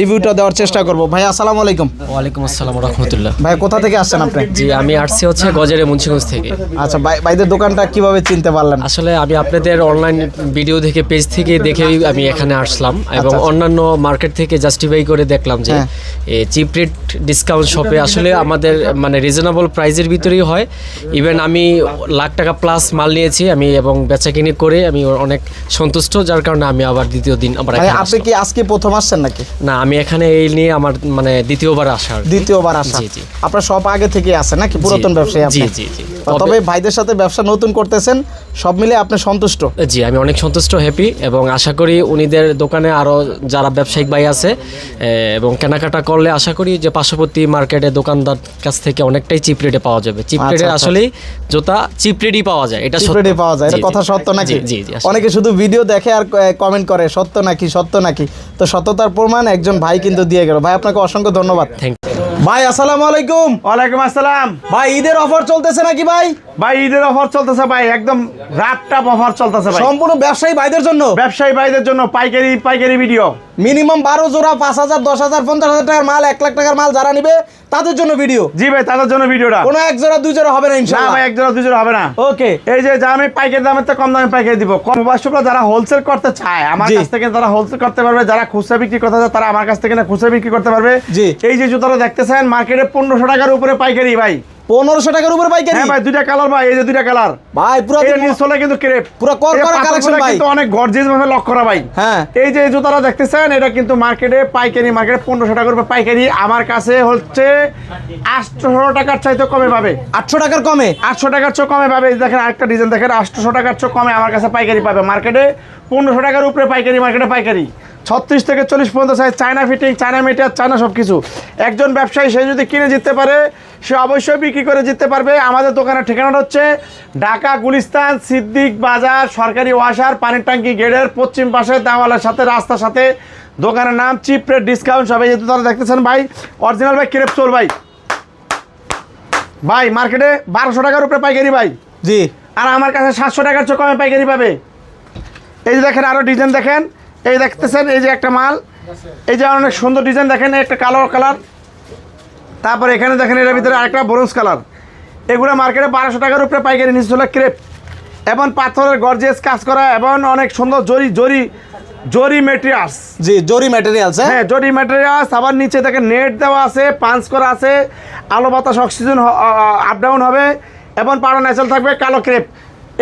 রিভিউটা দেওয়ার চেষ্টা করব। ভাই আসসালামু আলাইকুম। ওয়ালাইকুম আসসালাম রহমতুল্লাহ। ভাই কোথা থেকে আসছেন আপনি? জি আমি আসছি হচ্ছে গজারে মুন্সিগঞ্জ থেকে। আচ্ছা ভাই ভাইদের দোকানটা কীভাবে চিনতে পারলেন? আসলে আমি আপনাদের অনলাইন ভিডিও থেকে পেজ থেকে দেখেই আমি এখানে আসলাম এবং আচ্ছা। অন্যান্য মার্কেট থেকে জাস্টিফাই করে দেখলাম যে হ্যাঁ। চিপ রেট ডিসকাউন্ট শপে আসলে আমাদের মানে রিজনেবল প্রাইজের ভিতরেই হয়। ইভেন আমি লাখ টাকা প্লাস মাল নিয়েছি আমি এবং বেচা কিনি করে আমি অনেক সন্তুষ্ট যার কারণে আমি আবার দ্বিতীয় দিন আবার ভাই আপনি কি আজকে প্রথম আসছেন নাকি? না আমি এখানে এই নিয়ে আমার মানে দ্বিতীয়বার আসা আর কি। দ্বিতীয়বার আসা জি, জি। আপনার সব আগে থেকে আছে নাকি পুরাতন জি, ব্যবসায়ী আপনি জি, জি। তবে ভাইদের সাথে ব্যবসা নতুন করতেছেন সব মিলে আপনি সন্তুষ্ট জি আমি অনেক সন্তুষ্ট হ্যাপি এবং আশা করি উনিদের দোকানে আরও যারা ব্যবসায়িক ভাই আছে এবং কেনাকাটা করলে আশা করি যে পার্শ্ববর্তী মার্কেটে দোকানদার কাছ থেকে অনেকটাই চিপ রেটে পাওয়া যাবে চিপ আচ্ছা, রেটে আচ্ছা। আসলেই জুতা চিপ রেটই পাওয়া যায় এটা সত্য। সিক্রেটে পাওয়া যায় এটা কথা সত্য নাকি জি জি অনেকে শুধু ভিডিও দেখে আর কমেন্ট করে সত্য নাকি সত্য নাকি তো সত্যতার প্রমাণ একজন ভাই কিন্তু দিয়ে গেল। ভাই আপনাকে অসংখ্য ধন্যবাদ। থ্যাংক ভাই আসসালামু আলাইকুম। ওয়ালাইকুম আসসালাম। ভাই ঈদের অফার চলতেছে নাকি ভাই? ভাই ঈদের অফার চলতেছে ভাই একদম রাতটা অফার চলতেছে ভাই। সম্পূর্ণ ব্যবসায়ী ভাইদের জন্য? ব্যবসায়ী ভাইদের জন্য পাইকারি পাইকারি ভিডিও মিনিমাম বারো জোড়া পাঁচ হাজার দশ হাজার পঞ্চাশ হাজার টাকার মাল এক লাখ টাকার মাল যারা নিবে তাদের জন্য ভিডিও জি ভাই তাদের জন্য ভিডিওটা কোনো এক জোড়া দুই জোড়া হবে না না ইনশাআল্লাহ। ভাই এক জোড়া দুই জোড়া হবে না। ওকে এই যে যা আমি পাইকারি দামের তো কম দামে পাইকারি দিব। কম বাসুকরা যারা হোলসেল করতে চায় আমার কাছ থেকে যারা হোলসেল করতে পারবে যারা খুচরা বিক্রি করতে চায় তারা আমার কাছ থেকে না খুচরা বিক্রি করতে পারবে। জি। এই যে জুতাটা দেখতেছেন মার্কেটে পনেরোশো টাকার উপরে পাইকারি ভাই। পনেরোশো টাকার উপর পাইকারি। হ্যাঁ ভাই দুইটা কালার ভাই এই যে দুইটা কালার। ভাই পুরো নিচলে কিন্তু ক্রেপ। পুরো করকরা collection ভাই। কিন্তু অনেক গর্জিয়াস ভাবে লক করা ভাই। হ্যাঁ। এই যে জুতাটা দেখতেছেন এটা কিন্তু মার্কেটে পাইকারি মার্কেটে পনেরোশো টাকার উপরে পাইকারি। আমার কাছে হচ্ছে আটশো টাকার চাইতে কমে পাবে। আটশো টাকার কমে? আটশো টাকার চেয়ে কমে পাবে। দেখেন আরেকটা ডিজাইন দেখেন আটশো টাকার চেয়ে কমে। আমার কাছে পাইকারি পাবে মার্কেটে পনেরোশো টাকার উপরে পাইকারি মার্কেটে পাইকারি। ছত্রিশ থেকে চল্লিশ পর্যন্ত size China fitting China meter China সব কিছু একজন ব্যবসায়ী সে যদি কিনে জিততে পারে সে অবশ্যই বিক্রি করে জিততে পারবে। আমাদের দোকানের ঠিকানাটা হচ্ছে ঢাকা গুলিস্তান সিদ্দিক বাজার সরকারি ওয়াসার পানির ট্যাঙ্কি গেটের পশ্চিম পাশে দেওয়ালের সাথে রাস্তার সাথে। দোকানের নাম চিপ রেট ডিসকাউন্ট সবাই যেহেতু তারা দেখতেছেন ভাই অরিজিনাল ভাই ক্রেপ চোর ভাই। ভাই মার্কেটে বারোশো টাকার উপরে পাইকারি ভাই। জি। আর আমার কাছে সাতশো টাকার চেয়ে কমে পাইকারি পাবে। এই যে দেখেন আরও ডিজাইন দেখেন। এই দেখতেছেন এই যে একটা মাল। এই যে অনেক সুন্দর ডিজাইন দেখেন একটা কালো কালার। তারপর এখানে দেখেন এর ভিতরে আরেকটা ব্রোঞ্জ কালার। এগুলো মার্কেটে বারোশো টাকার উপরে পাইকারি নিচে চলে ক্রেপ এবং পাথরের গর্জিয়াস কাজ করা এবং অনেক সুন্দর জরি জরি জরি মেটেরিয়ালস জি জরি ম্যাটেরিয়ালস হ্যাঁ? হ্যাঁ জরি ম্যাটেরিয়ালস আবার নিচে দেখেন নেট দেওয়া আছে পাঞ্চ করা আছে। আলো বাতাস অক্সিজেন আপ ডাউন হবে। এবং পাড়া ন্যাচাল থাকবে কালো ক্রেপ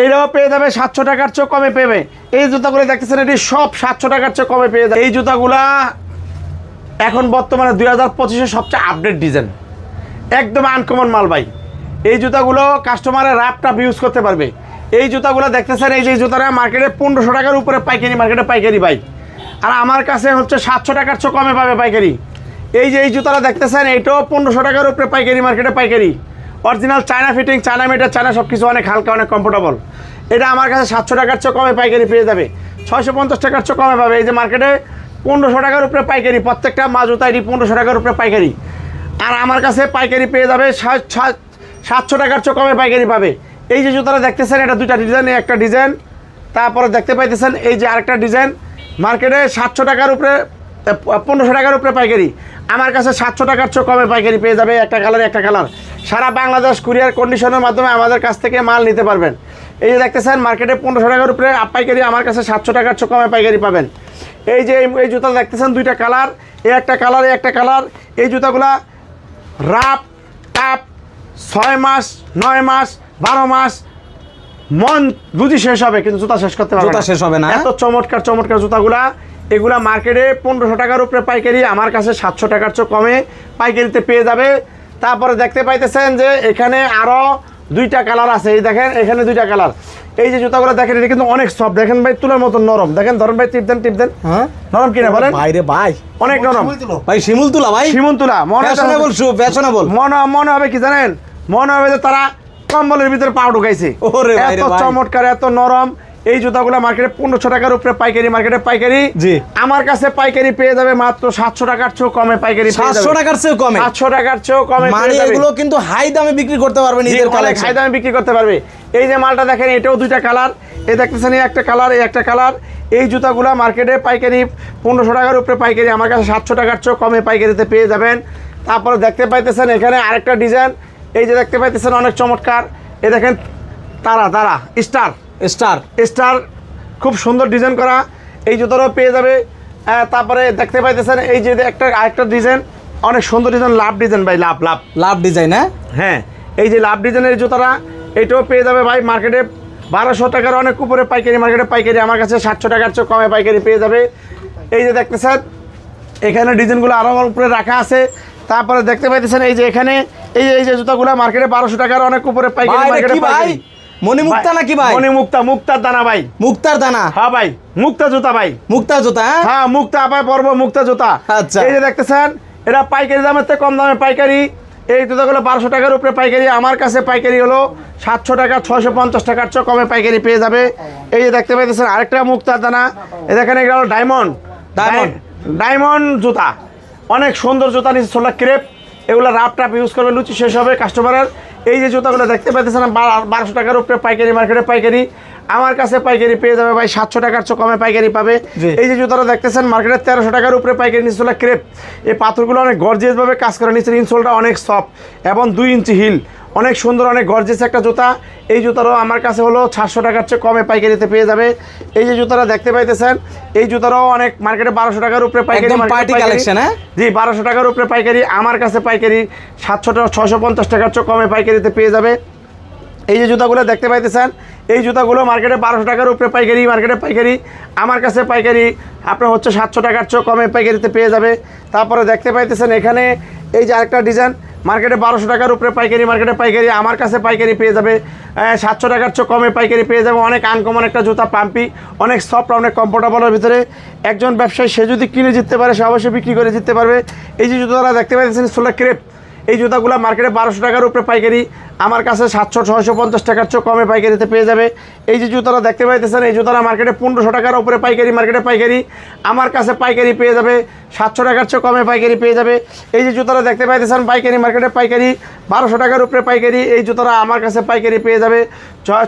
এইটাও পেয়ে যাবে সাতশো টাকার চেয়ে কমে পেবে। এই জুতাগুলো দেখতেছেন, এটি সব সাতশো টাকার চেয়ে কমে পেয়ে যাবে। এই জুতাগুলা এখন বর্তমানে দুই হাজার পঁচিশে সবচেয়ে আপডেট ডিজাইন একদম আনকমন মাল ভাই। এই জুতাগুলো কাস্টমারের র্যাপ টাপ ইউজ করতে পারবে। এই জুতাগুলো দেখতেছেন, এই যে জুতাটা মার্কেটে পনেরোশো টাকার উপরে পাইকারি মার্কেটে পাইকারি ভাই। আর আমার কাছে হচ্ছে সাতশো টাকার চেয়ে কমে পাবে পাইকারি। এই যে এই জুতাটা দেখতেছেন এইটাও পনেরোশো টাকার উপরে পাইকারি মার্কেটে পাইকারি। Original China fitting China meter China সব কিছু অনেক হালকা, অনেক কমফোর্টেবল এটা আমার কাছে সাতশো টাকার চেয়ে কমে পাইকারি পেয়ে যাবে। ছয়শো পঞ্চাশ টাকার চেয়ে কমে পাবে। এই যে মার্কেটে পনেরোশো টাকার উপরে পাইকারি, প্রত্যেকটা মা জুতা এটি পনেরোশো টাকার উপরে পাইকারি। আর আমার কাছে পাইকারি পেয়ে যাবে সাত- সাত- সাতশো টাকার চেয়ে কমে পাইকারি পাবে। এই যে জুতাটা দেখতেছেন, এটা দুইটা ডিজাইন একটা ডিজাইন তারপরে দেখতে পাইতেছেন, এই যে আরেকটা ডিজাইন মার্কেটে সাতশো টাকার উপরে পনেরোশো টাকার উপরে পাইকারি। আমার কাছে সাতশো টাকার চেয়ে কমে পাইকারি পেয়ে যাবে একটা কালার একটা কালার। সারা বাংলাদেশ কুরিয়ার কন্ডিশনের মাধ্যমে আমাদের কাছ থেকে মাল নিতে পারবেন। এই যে দেখতেছেন মার্কেটে পনেরোশো টাকার উপরে পাইকারি আমার কাছে সাতশো টাকার চেয়ে কমে পাইকারি পাবেন। এই যে এই- এই জুতা দেখতেছেন দুইটা কালার এই একটা কালার এই একটা কালার। এই জুতাগুলা রাপ টাপ ছয় মাস নয় মাস বারো মাস মন বুঝি শেষ হবে কিন্তু জুতা শেষ করতে পারবে জুতা শেষ হবে না, হ্যাঁ? এত চমৎকার চমৎকার জুতাগুলা। এগুলা মার্কেটে পনেরোশো টাকার উপরে পাইকারি আমার কাছে সাতশো টাকার চেয়ে কমে পাইকারিতে পেয়ে যাবে। তারপরে দেখতে পাইতেছেন যে এখানে আরও দুইটা কালার আছে। এই দেখেন এখানে দুইটা কালার। এই যে জুতাগুলো দেখেন এটা কিন্তু অনেক সফট। দেখেন ভাই তুলার মতো নরম। দেখেন ধরেন ভাই টিপ দেন টিপ দেন। হ্যাঁ? নরম কিনা বলেন? বাইরে ভাই অনেক নরম। ভাই শিমুল তুলা ভাই। শিমুন তুলা মনে ফ্যাশনেবল শু ফ্যাশনেবল মনে মনে হবে কি জানেন? মনে হবে যে তারা কম্বলের ভিতরে পাও ঢুকাইছে। ওরে ভাই রে এত চমৎকার এত নরম। এই জুতাগুলো মার্কেটে পনেরোশো টাকার উপরে পাইকারি মার্কেটে পাইকারি? জি। আমার কাছে পাইকারি পেয়ে যাবে মাত্র সাতশো টাকার চেয়েও কমে পাইকারি সাতশো টাকার চেয়ে কমে। সাতশো টাকার চেয়েও কমে মানে এগুলো কিন্তু হাই দামে বিক্রি করতে পারবে নিজের কালেকশন হাই দামে বিক্রি করতে পারবে। এই যে মালটা দেখেন এটাও দুইটা কালার এই দেখতেছেন এই একটা কালার এই একটা কালার এই জুতাগুলো মার্কেটে পাইকারি পনেরোশো টাকার উপরে পাইকারি আমার কাছে সাতশো টাকার চেয়েও কমে পাইকারিতে পেয়ে যাবেন। তারপরে দেখতে পাইতেছেন এখানে আরেকটা ডিজাইন এই যে দেখতে পাইতেছেন অনেক চমৎকার। এই দেখেন তারা তারা স্টার স্টার। স্টার খুব সুন্দর ডিজাইন করা। এই জুতোটাও পেয়ে যাবে। তারপরে দেখতে পাইতেছেন এই যে একটা আরেকটা ডিজাইন অনেক সুন্দর ডিজাইন লাভ ডিজাইন ভাই লাভ লাভ। লাভ ডিজাইন হ্যাঁ? হ্যাঁ এই যে লাভ ডিজাইনের জুতাটা এটাও পেয়ে যাবে ভাই মার্কেটে বারোশো টাকার অনেক উপরে পাইকারি মার্কেটে পাইকারি আমার কাছে সাতশো টাকার চেয়ে কমে পাইকারি পেয়ে যাবে। এই যে দেখতেছেন এখানে ডিজাইনগুলো আরও উপরে রাখা আছে। তারপরে দেখতে পাইতেছেন এই যে এখানে এই যে এই যে জুতাগুলো মার্কেটে বারোশো টাকার অনেক উপরে পাইকারি মার্কেটে কি ভাই পাইকারি মণিমুক্তা নাকি ভাই? মণি মুক্তা মুক্তার দানা ভাই। মুক্তার দানা? হ্যাঁ ভাই মুক্তা জুতা ভাই। মুক্তা জুতা হ্যাঁ? হ্যাঁ মুক্তা আপায় পর্ব মুক্তা জুতা। আচ্ছা। এই যে দেখতেছেন এটা পাইকারি দামের থেকে কম দামে পাইকারি। এই জুতাগুলো বারোশো টাকার উপরে পাইকারি। আমার কাছে পাইকারি হলো সাতশো টাকা ছয়শো পঞ্চাশ টাকার চেয়ে কমে পাইকারি পেয়ে যাবে। এই যে দেখতে পাইতেছেন আরেকটা মুক্তার দানা। এ দেখেন এগুলো হলো ডায়মন্ড Diamond। ডায়মন্ড জুতা। অনেক সুন্দর জুতা নিচে সোলার ক্রেপ এগুলো রাপ টাপ ইউজ করবে লুচি শেষ হবে কাস্টমারের এই যে জুতাগুলো দেখতে পাইতেছেন বারোশো টাকার উপরে পাইকারি মার্কেটে পাইকারি। আমার কাছে পাইকারি পেয়ে যাবে ভাই সাতশো টাকার চেয়ে কমে পাইকারি পাবে। এই যে জুতাটা দেখতেছেন মার্কেটে তেরোশো টাকার উপরে পাইকারি নিচলা ক্রেপ। এই পাথরগুলো অনেক গর্জিয়াসভাবে কাজ করে নিচের ইনসোলটা অনেক সফট এবং দুই ইঞ্চি হিল অনেক সুন্দর অনেক গর্জিয়াস একটা জুতা। এই জুতারও আমার কাছে হলো সাতশো টাকার চেয়ে কমে পাইকারিতে পেয়ে যাবে। এই যে জুতাটা দেখতে পাইতেছেন এই জুতারও অনেক মার্কেটে বারোশো টাকার উপরে পাইকারি হ্যাঁ? জি বারোশো টাকার উপরে পাইকারি আমার কাছে পাইকারি সাতশো টাকা ছশো পঞ্চাশ টাকার চেয়ে কমে পাইকারিতে পেয়ে যাবে। এই যে জুতাগুলো দেখতে পাইতেছেন এই জুতাগুলো মার্কেটে বারোশো টাকার উপরে পাইকারি মার্কেটে পাইকারি। আমার কাছে পাইকারি, আপনার হচ্ছে সাতশো টাকার চেয়েও কমে পাইকারিতে পেয়ে যাবে। তারপরে দেখতে পাইতেছেন এখানে এই যে আরেকটা ডিজাইন মার্কেটে বারোশো টাকার উপরে পাইকারি মার্কেটে পাইকারি, আমার কাছে পাইকারি পেয়ে যাবে। সাতশো টাকার চেয়ে কমে পাইকারি পেয়ে যাবে। অনেক আনকমন একটা জুতা, পাম্পি, অনেক সফট অনেক কমফোর্টেবলের ভিতরে। একজন ব্যবসায়ী, সে যদি কিনে জিততে পারে, সে অবশ্যই বিক্রি করে জিততে পারবে। এই যে জুতোটা দেখতে পাইতেছেন, সোলা ক্রেপ। এই জুতাগুলো মার্কেটে বারোশো টাকার উপরে পাইকারি আমার কাছে সাতশো, ছয়শো, পঞ্চাশ টাকার চেয়ে কমে পাইকারিতে পেয়ে যাবে। এই যে জুতারা দেখতে পাইতেছেন, এই জুতারা মার্কেটে পনেরোশো টাকার উপরে পাইকারি মার্কেটে পাইকারি। আমার কাছে পাইকারি পেয়ে যাবে, সাতশো টাকার চেয়ে কমে পাইকারি পেয়ে যাবে। এই যে জুতারা দেখতে পাইতেছেন, পাইকারি মার্কেটে পাইকারি, বারোশো টাকার উপরে পাইকারি। এই জুতারা আমার কাছে পাইকারি পেয়ে যাবে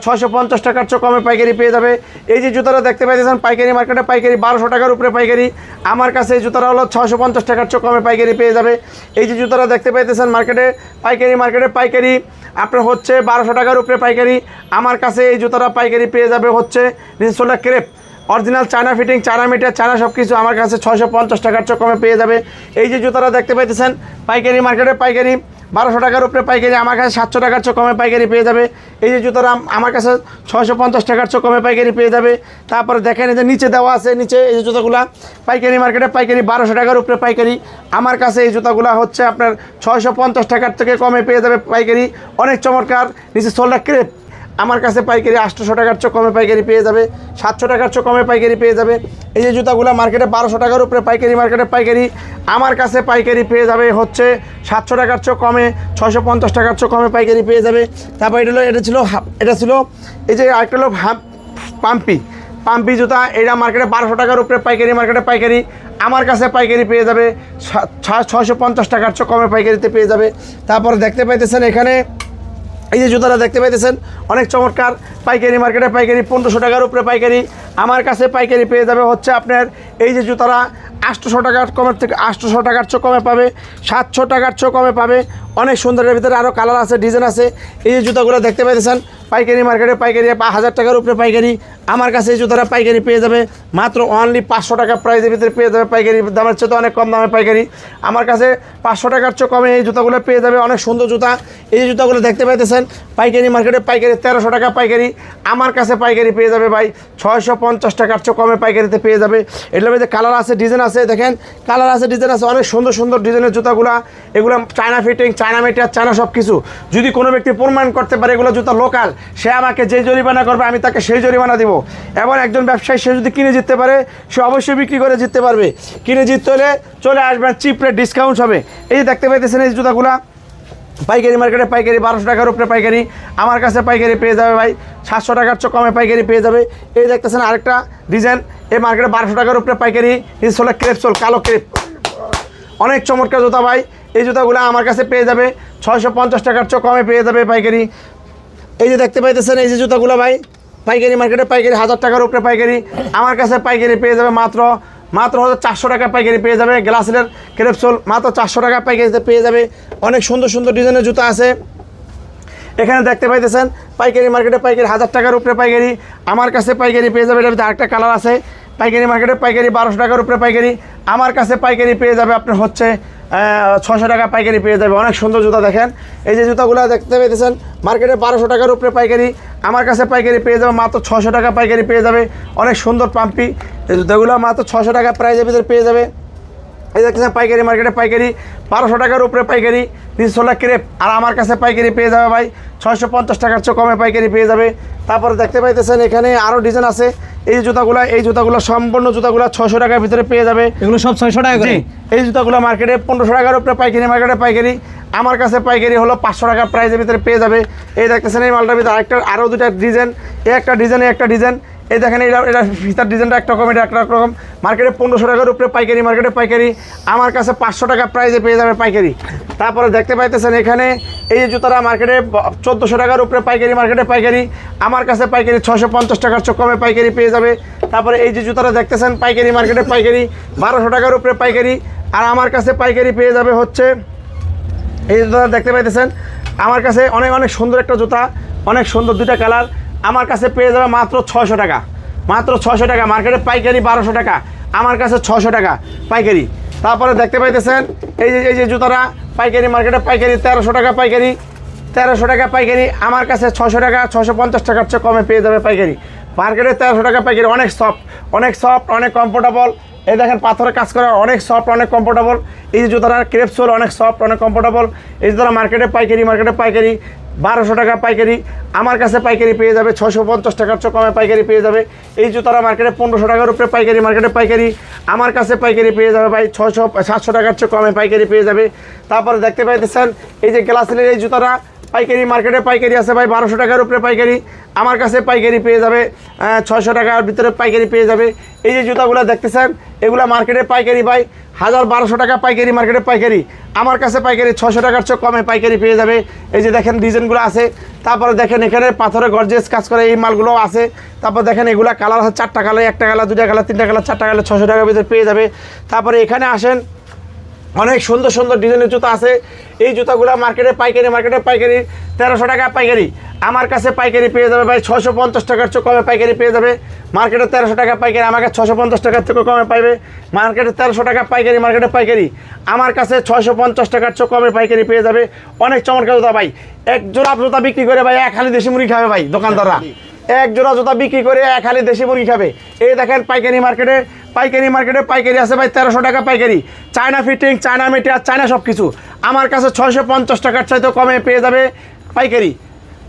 ছয়শো পঞ্চাশ টাকার চেয়ে কমে পাইকারি পেয়ে যাবে। এই যে জুতারা দেখতে পাইতেছেন, পাইকারি মার্কেটে পাইকারি, বারোশো টাকার উপরে পাইকারি। আমার কাছে এই জুতারা হলো ছয়শো পঞ্চাশ টাকার চেয়ে কমে পাইকারি পেয়ে যাবে। এই যে জুতারা দেখতে পাইতেছেন মার্কেটে পাইকারি মার্কেটে পাইকারি। আপনার হচ্ছে বারোশো টাকার উপরে পাইকারি। আমার কাছে এই জুতোটা পাইকারি পেয়ে যাবে হচ্ছে রিনসোলা crepe. Original China fitting China meter China সব কিছু আমার কাছে ছয়শো পঞ্চাশ টাকার চকমে কমে পেয়ে যাবে। এই যে জুতোটা দেখতে পাইতেছেন, পাইকারি মার্কেটে পাইকারি। বারোশো টাকার উপরে পাইকারি, আমার কাছে সাতশো টাকার চো কমে পাইকারি পেয়ে যাবে। এই যে জুতোটা আমার কাছে ছয়শো পঞ্চাশ টাকার চেয়ে কমে পাইকারি পেয়ে যাবে। তারপরে দেখেন এই যে নিচে দেওয়া আছে, নিচে এই যে জুতোগুলা, পাইকারি মার্কেটে পাইকারি বারোশো টাকার উপরে পাইকারি। আমার কাছে এই জুতোগুলো হচ্ছে আপনার ছয়শো পঞ্চাশ টাকার থেকে কমে পেয়ে যাবে পাইকারি। অনেক চমৎকার, নিচে সোল্ডার ক্রেপ। আমার কাছে পাইকারি আটশোশো টাকার চেয়ে কমে পাইকারি পেয়ে যাবে, সাতশো টাকার চেয়ে কমে পাইকারি পেয়ে যাবে। এই যে জুতাগুলো মার্কেটে বারোশো টাকার উপরে পাইকারি মার্কেটে পাইকারি, আমার কাছে পাইকারি পেয়ে যাবে হচ্ছে সাতশো টাকার চেয়ে কমে, ছয়শো পঞ্চাশ টাকার চেয়ে কমে পাইকারি পেয়ে যাবে। তারপর এটা হলো, এটা ছিল এটা ছিল এই যে আরেকটা হলো হাফ পাম্পি। পাম্পি জুতা, এটা মার্কেটে বারোশো টাকার উপরে পাইকারি মার্কেটে পাইকারি, আমার কাছে পাইকারি পেয়ে যাবে ছয়শো পঞ্চাশ টাকার চেয়ে কমে পাইকারিতে পেয়ে যাবে। তারপর দেখতে পাইতেছেন এখানে এই যে জুতাটা দেখতে পাইতেছেন, অনেক চমৎকার। পাইকারি মার্কেটে পাইকারি পনেরোশো টাকার উপরে পাইকারি। আমার কাছে পাইকারি পেয়ে যাবে হচ্ছে আপনার এই যে জুতারা আটশোশো টাকার কমের থেকে আটশোশো টাকার চেয়ে কমে পাবে, সাতশো টাকার চেয়ে কমে পাবে। অনেক সুন্দরের ভিতরে আরও কালার আছে, ডিজাইন আছে। এই যে জুতাগুলো দেখতে পাইতেছেন, পাইকারি মার্কেটে পাইকারি হাজার টাকার উপরে পাইকারি। আমার কাছে এই জুতারা পাইকারি পেয়ে যাবে, মাত্র অনলি পাঁচশো টাকা প্রাইসের ভিতরে পেয়ে যাবে পাইকারি। দামের চেয়ে তো অনেক কম দামে পাইকারি। আমার কাছে পাঁচশো টাকার চেয়ে কমে এই জুতাগুলো পেয়ে যাবে, অনেক সুন্দর জুতা। এই জুতাগুলো দেখতে পাইতেছেন, পাইকারি মার্কেটে পাইকারি তেরোশো টাকা পাইকারি। আমার কাছে পাইকারি পেয়ে যাবে ভাই, ছয়শো পঞ্চাশ টাকার চেয়ে কমে পাইকারিতে পেয়ে যাবে। এগুলোর মধ্যে কালার আছে, ডিজাইন আছে, দেখেন, কালার আছে, ডিজাইন আছে, অনেক সুন্দর সুন্দর ডিজাইনের জুতাগুলা। এগুলো China fitting China meter China সব কিছু যদি কোনো ব্যক্তি প্রমাণ করতে পারে এগুলো জুতা লোকাল সে আমাকে যে জরিমানা করবে, আমি তাকে সেই জরিমানা দিব। এবং একজন ব্যবসায়ী, সে যদি কিনে জিততে পারে, সে অবশ্যই বিক্রি করে জিততে পারবে। কিনে জিততে হলে চলে আসবেন চিপ রেট ডিসকাউন্ট হবে। এই যে দেখতে পাইতেছেন এই জুতাগুলা, পাইকারি মার্কেটে পাইকারি বারোশো টাকার উপরে পাইকারি। আমার কাছে পাইকারি পেয়ে যাবে ভাই, সাতশো টাকার চেয়ে কমে পাইকারি পেয়ে যাবে। এই দেখতেছেন আরেকটা ডিজাইন এই মার্কেটে বারোশো টাকার উপরে পাইকারি এই হলো ক্রেপসোল কালো ক্রেপ অনেক চমৎকার জুতা ভাই। এই জুতাগুলো আমার কাছে পেয়ে যাবে। ছয়শো পঞ্চাশ টাকার চেয়ে কমে পেয়ে যাবে পাইকারি। এই যে দেখতে পাইতেছেন, এই যে জুতাগুলো ভাই, পাইকারি মার্কেটে পাইকারি, হাজার টাকার উপরে পাইকারি। আমার কাছে পাইকারি পেয়ে যাবে মাত্র মাত্র হয়তো চারশো টাকা পাইকারি পেয়ে যাবে। গ্লাসের ক্রেপসোল মাত্র চারশো টাকা পাইকারিতে পেয়ে যাবে। অনেক সুন্দর সুন্দর ডিজাইনের জুতা আছে। এখানে দেখতে পাইতেছেন, পাইকারি মার্কেটে পাইকারি, হাজার টাকার উপরে পাইকারি। আমার কাছে পাইকারি পেয়ে যাবে ভিতরে আরেকটা কালার আছে। পাইকারি মার্কেটে পাইকারি বারোশো টাকার উপরে পাইকারি। আমার কাছে পাইকারি পেয়ে যাবে আপনার হচ্ছে ছশো টাকা পাইকারি পেয়ে যাবে। অনেক সুন্দর জুতা দেখেন। এই যে জুতাগুলো দেখতে পেয়েছেন, মার্কেটে বারোশো টাকার উপরে পাইকারি। আমার কাছে পাইকারি পেয়ে যাবে, মাত্র ছশো টাকা পাইকারি পেয়ে যাবে। অনেক সুন্দর পাম্পি। এই জুতাগুলো মাত্র ছশো টাকা প্রাইজের ভিতরে পেয়ে যাবে। এই দেখতেছেন পাইকারি মার্কেটে পাইকারি? বারোশো টাকার উপরে পাইকারি তিনশো লাখ ক্রেপ। আর আমার কাছে পাইকারি পেয়ে যাবে ভাই ছয়শো পঞ্চাশ টাকার চেয়ে কমে পাইকারি পেয়ে যাবে। তারপরে দেখতে পাইতেছেন এখানে আরও ডিজাইন আছে। এই যে জুতাগুলো এই জুতাগুলো সম্পূর্ণ জুতাগুলো ছশো টাকার ভিতরে পেয়ে যাবে। এগুলো সব ছয়শো টাকা করে? জি এই জুতাগুলো মার্কেটে পনেরোশো টাকার উপরে পাইকারি মার্কেটে পাইকারি। আমার কাছে পাইকারি হলো পাঁচশো টাকার প্রাইজের ভিতরে পেয়ে যাবে। এই দেখতেছেন এই মালটার ভিতরে আরেকটা আরও দুটা ডিজাইন এই একটা ডিজাইন একটা ডিজাইন এই দেখেন, এটা এটা ফিতার ডিজাইনটা একটা রকম, এটা একটা রকম। মার্কেটে পনেরোশো টাকার উপরে পাইকারি, মার্কেটে পাইকারি। আমার কাছে পাঁচশো টাকা প্রাইজে পেয়ে যাবে পাইকারি। তারপরে দেখতে পাইতেছেন এখানে, এই যে জুতাটা মার্কেটে চোদ্দোশো টাকার উপরে পাইকারি, মার্কেটে পাইকারি। আমার কাছে পাইকারি ছশো পঞ্চাশ টাকার চেয়ে কমে পাইকারি পেয়ে যাবে। তারপরে এই যে জুতাটা দেখতেছেন, পাইকারি মার্কেটে পাইকারি, বারোশো টাকার উপরে পাইকারি। আর আমার কাছে পাইকারি পেয়ে যাবে হচ্ছে, এই জুতা দেখতে পাইতেছেন। আমার কাছে অনেক অনেক সুন্দর একটা জুতা, অনেক সুন্দর দুইটা কালার। আমার কাছে পেয়ে যাবে মাত্র ছশো টাকা। মাত্র ছশো টাকা, মার্কেটে পাইকারি বারোশো টাকা, আমার কাছে ছশো টাকা পাইকারি। তারপরে দেখতে পাইতেছেন, এই যে এই যে জুতোটা, পাইকারি মার্কেটে পাইকারি তেরোশো টাকা পাইকারি, তেরোশো টাকা পাইকারি, আমার কাছে ছশো টাকা ছশো পঞ্চাশ টাকার চেয়ে কমে পেয়ে যাবে পাইকারি। মার্কেটে তেরোশো টাকা পাইকারি, অনেক সফট অনেক সফট অনেক কমফোর্টেবল এই দেখেন, পাথরের কাজ করা অনেক সফট অনেক কমফোর্টেবল এই যে জুতাটা ক্রেপ সোল অনেক সফট অনেক কমফোর্টেবল এই জুতাটা মার্কেটে পাইকারি মার্কেটে পাইকারি, বারোশো টাকা পাইকারি। আমার কাছে পাইকারি পেয়ে যাবে ছশো পঞ্চাশ টাকার চেয়ে কমে পাইকারি পেয়ে যাবে। এই জুতাটা মার্কেটে পনেরোশো টাকার উপরে পাইকারি মার্কেটে পাইকারি। আমার কাছে পাইকারি পেয়ে যাবে ভাই ছশো সাতশো টাকার চেয়ে কমে পাইকারি পেয়ে যাবে। তারপরে দেখতে পাইতেছেন, এই যে গ্লাসের এই জুতাটা পাইকারি মার্কেটে পাইকারি আছে ভাই, বারোশো টাকার উপরে পাইকারি। আমার কাছে পাইকারি পেয়ে যাবে ছয়শো টাকার ভিতরে পাইকারি পেয়ে যাবে। এই যে জুতাগুলো দেখতেছেন, এগুলো মার্কেটে পাইকারি ভাই, হাজার বারোশো টাকা পাইকারি মার্কেটে পাইকারি। আমার কাছে পাইকারি ছশো টাকার চেয়ে কমে পাইকারি পেয়ে যাবে। এই যে দেখেন ডিজাইনগুলো আছে, তারপরে দেখেন এখানে পাথরে গর্জেস কাজ করে এই মালগুলো আছে। তারপর দেখেন এগুলো কালার আছে চারটা কালার, একটা কালার দুটা কালার, তিনটা কালার, চারটা কালার ছশো টাকার ভিতরে পেয়ে যাবে। তারপরে এখানে আসেন অনেক সুন্দর সুন্দর ডিজাইনের জুতা আছে। এই জুতাগুলো মার্কেটে পাইকারি মার্কেটে পাইকারি, তেরোশো টাকা পাইকারি। আমার কাছে পাইকারি পেয়ে যাবে ভাই ছশো পঞ্চাশ টাকার চেয়ে কমে পাইকারি পেয়ে যাবে। মার্কেটে তেরোশো টাকা পাইকারি, আমাকে ছশো পঞ্চাশ টাকার থেকে কমে পাইবে। মার্কেটে তেরোশো টাকা পাইকারি মার্কেটে পাইকারি। আমার কাছে ছশো পঞ্চাশ টাকার চেয়ে কমে পাইকারি পেয়ে যাবে। অনেক চমৎকার জুতা ভাই। এক জোড়া জুতা বিক্রি করে ভাই এক হালি দেশি মুড়ি খাবে ভাই দোকানদাররা। এক জোড়া জুতা বিক্রি করে এক হালি দেশি মুরগি খাবে। এই দেখেন পাইকারি মার্কেটে পাইকারি মার্কেটে পাইকারি আছে ভাই তেরোশো টাকা পাইকারি। China fitting China meter China সব কিছু আমার কাছে ছয়শো পঞ্চাশ টাকার চাইতে কমে পেয়ে যাবে পাইকারি।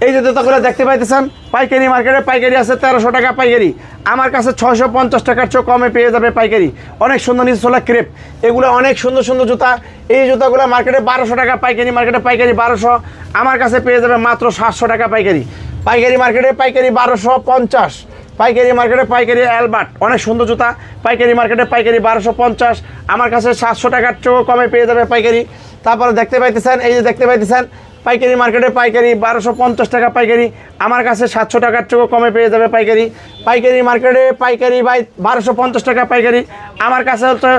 এই যে জুতাগুলো দেখতে পাইতেছেন, পাইকারি মার্কেটে পাইকারি আছে তেরোশো টাকা পাইকারি। আমার কাছে ছয়শো পঞ্চাশ টাকার চেয়ে কমে পেয়ে যাবে পাইকারি। অনেক সুন্দর নিচলা ক্রেপ এগুলো অনেক সুন্দর সুন্দর জুতা। এই জুতাগুলো মার্কেটে বারোশো টাকা পাইকারি, মার্কেটে পাইকারি বারোশো। আমার কাছে পেয়ে যাবে মাত্র সাতশো টাকা পাইকারি। পাইকারি মার্কেটে পাইকারি বারোশো পঞ্চাশ। পাইকারি মার্কেটে পাইকারি অ্যালবার্ট, অনেক সুন্দর জুতা। পাইকারি মার্কেটে পাইকারি বারোশো পঞ্চাশ। আমার কাছে সাতশো টাকার চেয়েও কমে পেয়ে যাবে পাইকারি। তারপরে দেখতে পাইতেছেন, এই যে দেখতে পাইতেছেন, পাইকারি মার্কেটে পাইকারি বারোশো পঞ্চাশ টাকা পাইকারি। আমার কাছে সাতশো টাকার চেয়েও কমে পেয়ে যাবে পাইকারি। পাইকারি মার্কেটে পাইকারি বাই বারোশো পঞ্চাশ টাকা পাইকারি। আমার কাছে হচ্ছে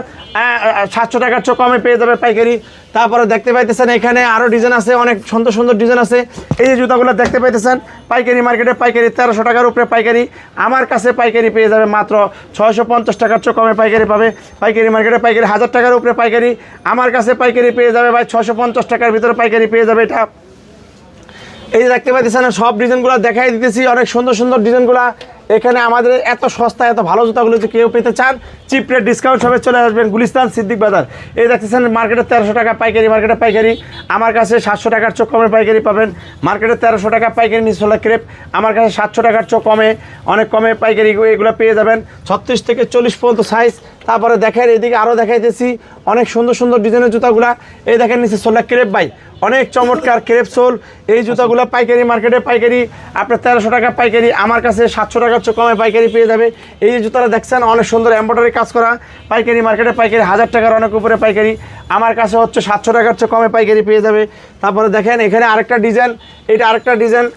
সাতশো টাকার চেয়েও কমে পেয়ে যাবে পাইকারি। তারপরে দেখতে পাইতেছেন এখানে আরও ডিজাইন আছে, অনেক সুন্দর সুন্দর ডিজাইন আছে। এই যে জুতাগুলো দেখতে পাইতেছেন, পাইকারি মার্কেটে পাইকারি তেরোশো টাকার উপরে পাইকারি। আমার কাছে পাইকারি পেয়ে যাবে মাত্র ছয়শো পঞ্চাশ টাকার চেয়ে কমে পাইকারি পাবে। পাইকারি মার্কেটে পাইকারি হাজার টাকার উপরে পাইকারি। আমার কাছে পাইকারি পেয়ে যাবে ভাই ছয়শো পঞ্চাশ টাকার ভিতরে পাইকারি পেয়ে যাবে এটা। এই যে দেখতে পাইতেছেন, সব ডিজাইনগুলো দেখাই দিতেছি, অনেক সুন্দর সুন্দর ডিজাইনগুলো এখানে আমাদের এত সস্তা এত ভালো জুতাগুলো যদি কেউ পেতে চান চিপ রেট ডিসকাউন্ট সবে চলে আসবেন গুলিস্তান সিদ্দিক বাজার। এই দেখতেছেন মার্কেটে তেরোশো টাকা পাইকারি মার্কেটে পাইকারি। আমার কাছে সাতশো টাকার চোখ কমে পাইকারি পাবেন। মার্কেটে তেরোশো টাকা পাইকারি নিচলা ক্রেপ আমার কাছে সাতশো টাকার চোখ কমে, অনেক কমে পাইকারি এগুলো পেয়ে যাবেন। ছত্রিশ থেকে চল্লিশ পর্যন্ত সাইজ তারপরে দেখেন এদিকে আরও দেখাইতেছি অনেক সুন্দর সুন্দর ডিজাইনের জুতাগুলা। এই দেখেন নিচে সোলা ক্রেপ বাই অনেক চমৎকার ক্রেপ সোল। এই জুতাগুলো পাইকারি মার্কেটে পাইকারি, আপনার তেরোশো টাকা পাইকারি, আমার কাছে সাতশো টাকার চেয়ে কমে পাইকারি পেয়ে যাবে। এই জুতাটা দেখছেন, অনেক সুন্দর এম্ব্রয়ডারি কাজ করা। পাইকারি মার্কেটে পাইকারি হাজার টাকার অনেক উপরে পাইকারি। আমার কাছে হচ্ছে সাতশো টাকার চেয়ে কমে পাইকারি পেয়ে যাবে। তারপরে দেখেন এখানে আরেকটা ডিজাইন, এটা আরেকটা ডিজাইন।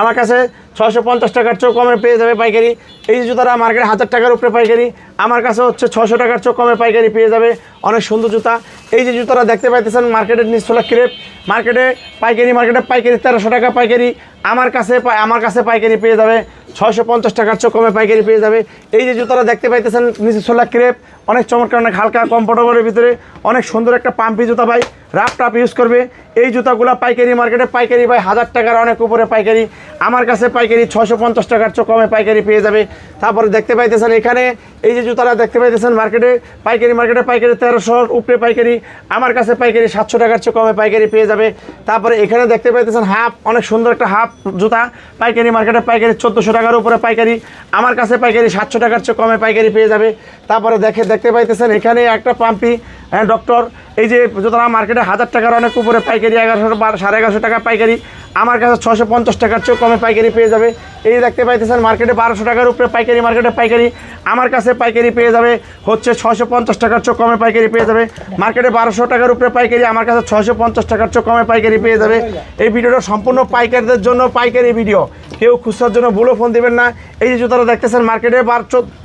আমার কাছে ছশো পঞ্চাশ টাকার চোখ কমে পেয়ে যাবে পাইকারি। এই যে জুতাটা মার্কেটে হাজার টাকার উপরে পাইকারি। আমার কাছে হচ্ছে ছশো টাকার চোখ কমে পাইকারি পেয়ে যাবে। অনেক সুন্দর জুতা। এই যে জুতাটা দেখতে পাইতেছেন মার্কেটের নিচতলা ক্রেপ মার্কেটে পাইকারি মার্কেটে পাইকারি তেরোশো টাকা পাইকারি। আমার কাছে পাই- আমার কাছে পাইকারি পেয়ে যাবে। ছয়শো পঞ্চাশ টাকার চোখ কমে পাইকারি পেয়ে যাবে। এই যে জুতাটা দেখতে পাইতেছেন, নিচে সোলা ক্রেপ অনেক চমৎকার, অনেক হালকা কমফোর্টেবলের ভিতরে। অনেক সুন্দর একটা পাম্পি জুতা ভাই। রাফ টাপ ইউজ করবে। এই জুতাগুলো পাইকারি মার্কেটে পাইকারি ভাই হাজার টাকার অনেক উপরে পাইকারি। আমার কাছে পাইকারি ছশো পঞ্চাশ টাকার চেয়ে কমে পাইকারি পেয়ে যাবে। তারপরে দেখতে পাইতেছেন এখানে, এই যে জুতাটা দেখতে পাইতেছেন মার্কেটে পাইকারি মার্কেটে পাইকারি তেরোশোর উপরে পাইকারি। আমার কাছে পাইকারি সাতশো টাকার চেয়ে কমে পাইকারি পেয়ে যাবে। তারপরে এখানে দেখতে পাইতেছেন হাফ অনেক সুন্দর একটা হাফ জুতা। পাইকারি মার্কেটে পাইকারি চোদ্দোশো টাকার উপরে পাইকারি। আমার কাছে পাইকারি সাতশো টাকার চেয়ে কমে পাইকারি পেয়ে যাবে। তারপরে দেখে, দেখতে পাইতেছেন এখানে একটা পাম্পি হ্যাঁ ডক্টর এই যে জুতোটা মার্কেটে হাজার টাকার অনেক উপরে পাইকারি, এগারোশো সাড়ে এগারোশো টাকা পাইকারি। আমার কাছে ছশো পঞ্চাশ টাকার চেয়েও কমে পাইকারি পেয়ে যাবে। এই দেখতে পাইতেছেন মার্কেটে বারোশো টাকার উপরে পাইকারি মার্কেটে পাইকারি। আমার কাছে পাইকারি পেয়ে যাবে হচ্ছে ছশো পঞ্চাশ টাকার চেয়েও কমে পাইকারি পেয়ে যাবে। মার্কেটে বারোশো টাকার উপরে পাইকারি, আমার কাছে ছশো পঞ্চাশ টাকার চেয়েও কমে পাইকারি পেয়ে যাবে। এই ভিডিওটা সম্পূর্ণ পাইকারিদের জন্য পাইকারি ভিডিও। কেউ খুচরার জন্য ভুলো ফোন দেবেন না। এই যে জুতোটা দেখতেছেন, মার্কেটে বার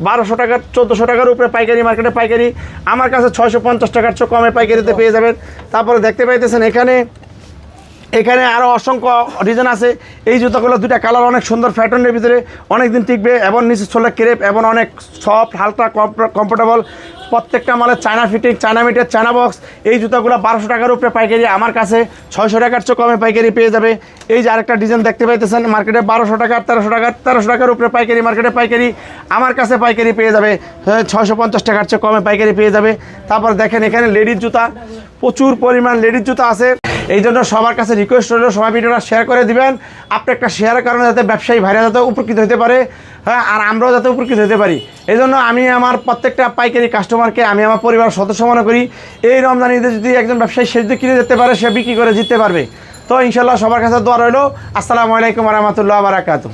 বারোশো টাকার, চোদ্দোশো টাকার উপরে পাইকারি, মার্কেটে পাইকারি। আমার কাছে ছয়শো পঞ্চাশ টাকার চেয়ে কমে পাইকারিতে পেয়ে যাবেন। তারপরে দেখতে পাইতেছেন এখানে এখানে আরও অসংখ্য ডিজাইন আছে। এই জুতাগুলো দুটা কালার অনেক সুন্দর ফ্যাটনের ভিতরে অনেক দিন টিকবে এবং নিচে ছোলা ক্রেপ এবং অনেক সফট হালকা কমফোর্টেবল প্রত্যেকটা মালের China fitting China meter China box এই জুতাগুলো বারোশো টাকার উপরে পাইকারি, আমার কাছে ছয়শো টাকার চেয়ে কমে পাইকারি পেয়ে যাবে। এই যে আরেকটা ডিজাইন দেখতে পাইতেছেন মার্কেটে বারোশো টাকার তেরোশো টাকার তেরোশো টাকার উপরে পাইকারি মার্কেটে পাইকারি, আমার কাছে পাইকারি পেয়ে যাবে। ছয়শো পঞ্চাশ টাকার চেয়ে কমে পাইকারি পেয়ে যাবে। তারপর দেখেন এখানে লেডিস জুতা। প্রচুর পরিমাণ লেডিস জুতা আছে। এই জন্য সবার কাছে রিকোয়েস্ট রইল, সবাই ভিডিওটা শেয়ার করে দিবেন। আপনি একটা শেয়ারের কারণে যাতে ব্যবসায়ী ভাইরা যাতে উপকৃত হতে পারে হ্যাঁ আর আমরাও যাতে উপকৃত হতে পারি। এই জন্য আমি আমার প্রত্যেকটা পাইকারি কাস্টমারকে আমি আমার পরিবার সদস্য মনে করি, এই রমজান যদি একজন ব্যবসায়ী সে যদি কিনে যেতে পারে, সে বিক্রি করে জিততে পারবে। তো ইনশাল্লাহ সবার কাছে দোয়া রইল। আসসালামু আলাইকুম রহমতুল্লাহ বারাকাতু